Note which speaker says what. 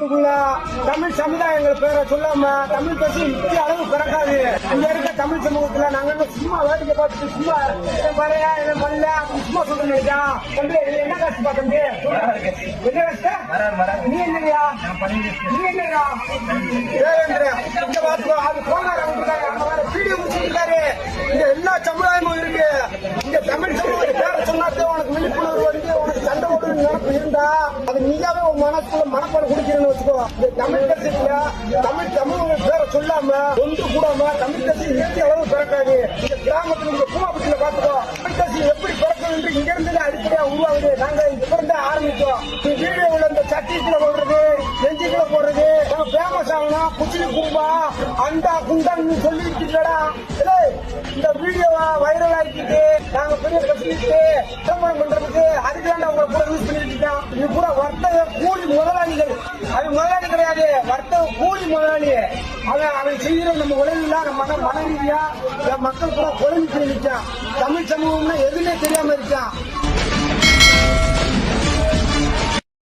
Speaker 1: சமூகத்துக்குள்ள தமிழ் சமுதாயங்கள் பேரை சொல்லாம தமிழ் பேசி முக்கிய அளவு பிறக்காது. இங்க இருக்க தமிழ் சமூகத்துல நாங்க என்ன சும்மா வேடிக்கை பார்த்துட்டு சும்மா என் பறையா என் பண்ணல சும்மா சொல்லிட்டு தம்பி என்ன கஷ்டப்பா தம்பி என்ன கஷ்டம் நீ என்னையா? நீ என்னையா? அது போனாரு வீடியோ முடிச்சிருக்காரு இங்க எல்லா சமுதாயமும் இருக்கு? இங்க தமிழ் சமூகத்தை பேரை சொன்னாத்தே உனக்கு விழிப்புணர்வு வந்து உனக்கு சண்டை நினைப்பு இருந்தா அது நீயாவே உன் மனசுக்குள்ள மனப்பாடு இந்த தமிழ் கட்சியில தமிழ் சமூக பேரை சொல்லாம ஒன்று கூடாம தமிழ் கட்சி இயற்கை அளவு பிறக்காது. இந்த கிராமத்தில் இந்த பூமாப்பட்டியில பாத்துக்கோ. தமிழ் கட்சி எப்படி பிறக்கும் என்று இங்க இருந்து அடிப்படையா உருவாகுது. நாங்க இங்க இருந்து ஆரம்பிச்சோம் வீடியோவில் இந்த சட்டிக்குள்ள போடுறது நெஞ்சுக்குள்ள போடுறது ஃபேமஸ் ஆகணும். குச்சிலி கும்பா அண்டா குண்டான்னு சொல்லிருக்கீங்களா இந்த வீடியோவா வைரல் ஆக்கிட்டு நாங்க பெரிய கட்சிட்டு விளம்பரம் பண்றதுக்கு அதுக்கு வேண்டாம் உங்களை கூட யூஸ் பண்ணிட்டு இருக்கோம். இது கூட வர்த்தக கூலி முதலாளிகள் அது முதலாளி கிடையாது வர்த்தக கூலி முதலாளி அவன் அவன் செய்யற நம்ம உலகில் நம்ம மன மன ரீதியா மக்கள் கூட குறைஞ்சு நிற்கான் தமிழ் சமூகம்னா எதுவுமே தெரியாம இருக்கான்.